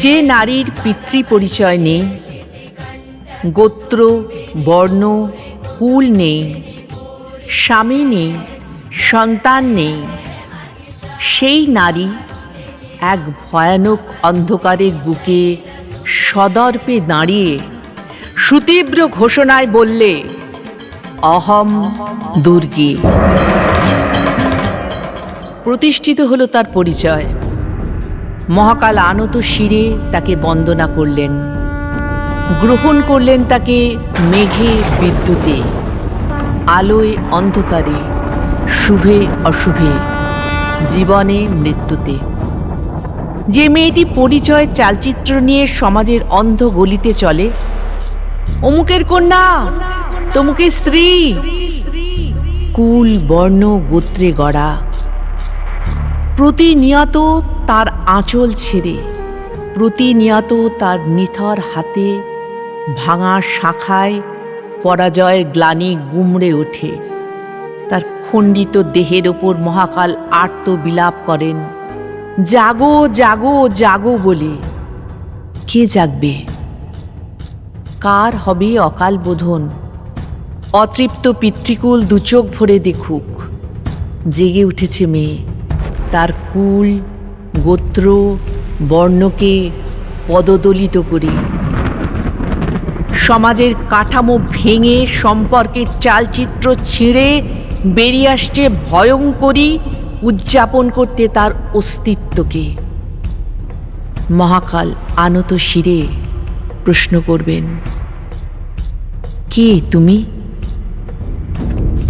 যে নারীর পিতৃ পরিচয় নেই, গোত্র, বর্ণ, কুল নেই, স্বামী নেই, সন্তান নেই, সেই নারী এক ভয়ানক অন্ধকারের বুকে সদর্পে দাঁড়িয়ে সুতীব্র ঘোষণায় বললে, অহম দুর্গে। প্রতিষ্ঠিত হলো তার পরিচয়। মহাকাল আনত শিরে তাকে বন্দনা করলেন। গ্রহণ করলেন তাকে মেঘে বিদ্যুতে। আলোয় অন্ধকারে, শুভে অশুভে, জীবনে মৃত্যুতে। যে মেয়েটি পরিচয় চালচিত্র নিয়ে সমাজের অন্ধ গলিতে চলে, অমুকের কন্যা, তমুকের স্ত্রী। কুল, বর্ণ, গোত্রে গড়া প্রতিনিয়ত তার আঁচল ছেড়ে, প্রতিনিয়ত তার নিথর হাতে ভাঙা শাখায় পরাজয়ের গ্লানি গুমড়ে ওঠে। তার খণ্ডিত দেহের ওপর মহাকাল আর্ত বিলাপ করেন। জাগো জাগো জাগো বলে। কে জাগবে? কার হবে অকাল বোধন? অতৃপ্ত পিতৃকুল দুচোখ ভরে দেখুক। জেগে উঠেছে মেয়ে। তার কুল, গোত্র, বর্ণকে পদদলিত করে। সমাজের কাঠামো ভেঙে সম্পর্কের চালচিত্র ছিঁড়ে বেরিয়ে আসছে ভয়ঙ্করী উদযাপন করতে তার অস্তিত্বকে। মহাকাল আনত শিরে প্রশ্ন করবেন, কে তুমি?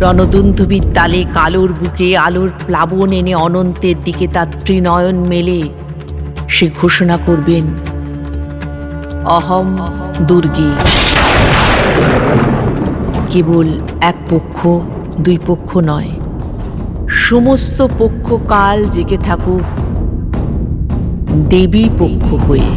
রণদুন্ধুবির তালে কালোর বুকে আলোর প্লাবন এনে অনন্তের দিকে তার ত্রিনয়ন মেলে। সে ঘোষণা করবেন, অহম দুর্গে। কেবল এক পক্ষ, দুই পক্ষ নয়। সমস্ত পক্ষ কাল জেগে থাকুক দেবী পক্ষ হয়ে।